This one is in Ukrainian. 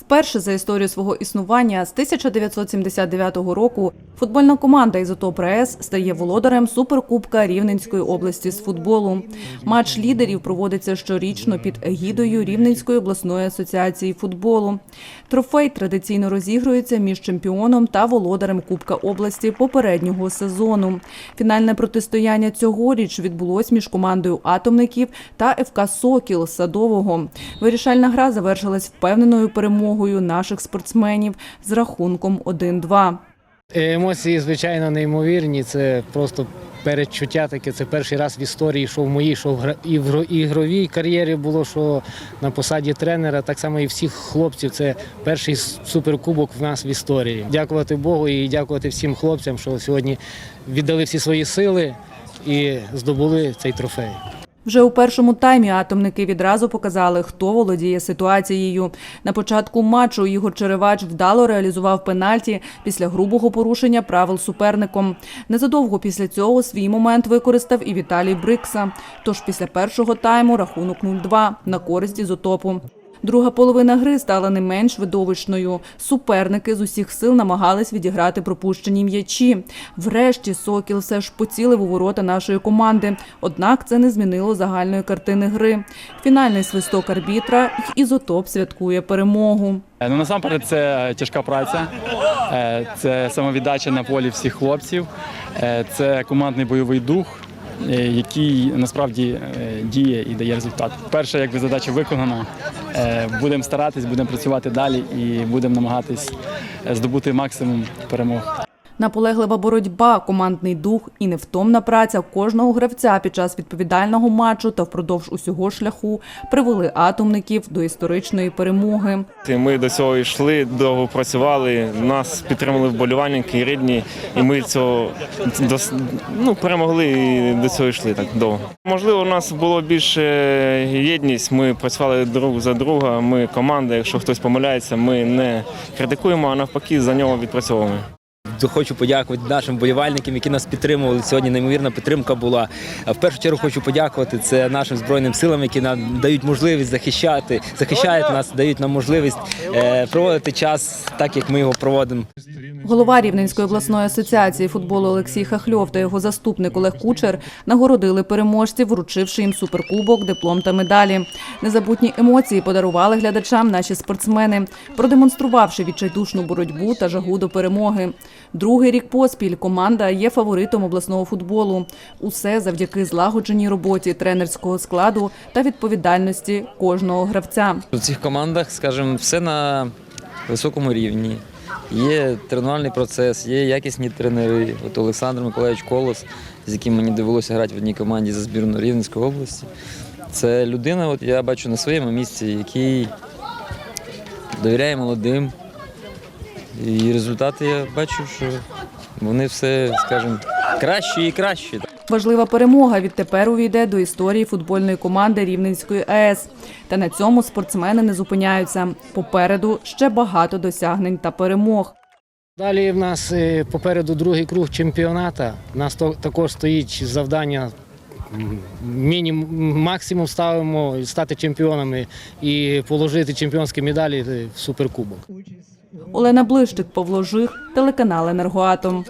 Вперше за історію свого існування з 1979 року футбольна команда «Ізотоп РАЕС» стає володарем Суперкубка Рівненської області з футболу. Матч лідерів проводиться щорічно під егідою Рівненської обласної асоціації футболу. Трофей традиційно розігрується між чемпіоном та володарем Кубка області попереднього сезону. Фінальне протистояння цьогоріч відбулось між командою атомників та ФК Сокіл Садового. Вирішальна гра завершилась впевненою перемогою наших спортсменів з рахунком 1-2. Емоції, звичайно, неймовірні. Це просто передчуття таке. Це перший раз в історії, що в моїй, що в ігровій кар'єрі було, що на посаді тренера, так само і всіх хлопців. Це перший суперкубок в нас в історії. Дякувати Богу і дякувати всім хлопцям, що сьогодні віддали всі свої сили і здобули цей трофей. Вже у першому таймі атомники відразу показали, хто володіє ситуацією. На початку матчу Ігор Черевач вдало реалізував пенальті після грубого порушення правил суперником. Незадовго після цього свій момент використав і Віталій Брикса. Тож після першого тайму рахунок 0-2 на користь ізотопу. Друга половина гри стала не менш видовищною. Суперники з усіх сил намагались відіграти пропущені м'ячі. Врешті Сокіл все ж поцілив у ворота нашої команди. Однак це не змінило загальної картини гри. Фінальний свисток арбітра ізотоп святкує перемогу. Е, Ну насамперед це тяжка праця, е, це самовіддача на полі всіх хлопців, е, це командний бойовий дух, який насправді е, діє і дає результат. Перша якби задача виконана. Е, Будемо старатись, будемо працювати далі і будемо намагатись е, здобути максимум перемог. Наполеглива боротьба, командний дух і невтомна праця кожного гравця під час відповідального матчу та впродовж усього шляху привели атомників до історичної перемоги. Ми до цього йшли, довго працювали, нас підтримали вболівальники і рідні, і ми цього ну, перемогли і до цього йшли так довго. Можливо, у нас було більше єдність. Ми працювали друг за друга. Ми команда. Якщо хтось помиляється, ми не критикуємо, а навпаки за нього відпрацьовуємо. Хочу подякувати нашим болівальникам, які нас підтримували. Сьогодні неймовірна підтримка була. В першу чергу хочу подякувати це нашим збройним силам, які нам дають можливість захищати, захищають нас, дають нам можливість е, проводити час так, як ми його проводимо. Голова Рівненської обласної асоціації футболу Олексій Хахльов та його заступник Олег Кучер нагородили переможців, вручивши їм суперкубок, диплом та медалі. Незабутні емоції подарували глядачам наші спортсмени, продемонструвавши відчайдушну боротьбу та жагу до перемоги. Другий рік поспіль команда є фаворитом обласного футболу. Усе завдяки злагодженій роботі тренерського складу та відповідальності кожного гравця. У цих командах, скажімо, все на високому рівні. Є тренувальний процес, є якісні тренери. От Олександр Миколаївич Колос, з яким мені довелося грати в одній команді за збірну Рівненської області. Це людина, от я бачу на своєму місці, який довіряє молодим. І результати я бачу, що вони все, скажімо, кращі і кращі. Важлива перемога відтепер увійде до історії футбольної команди Рівненської АЕС. Та на цьому спортсмени не зупиняються. Попереду ще багато досягнень та перемог. Далі в нас е, попереду другий круг чемпіоната. У нас то- також стоїть завдання. Мінімум максимум ставимо стати чемпіонами і положити чемпіонські медалі е, в суперкубок. Олена Блищик, Павло Жих, телеканал Енергоатом.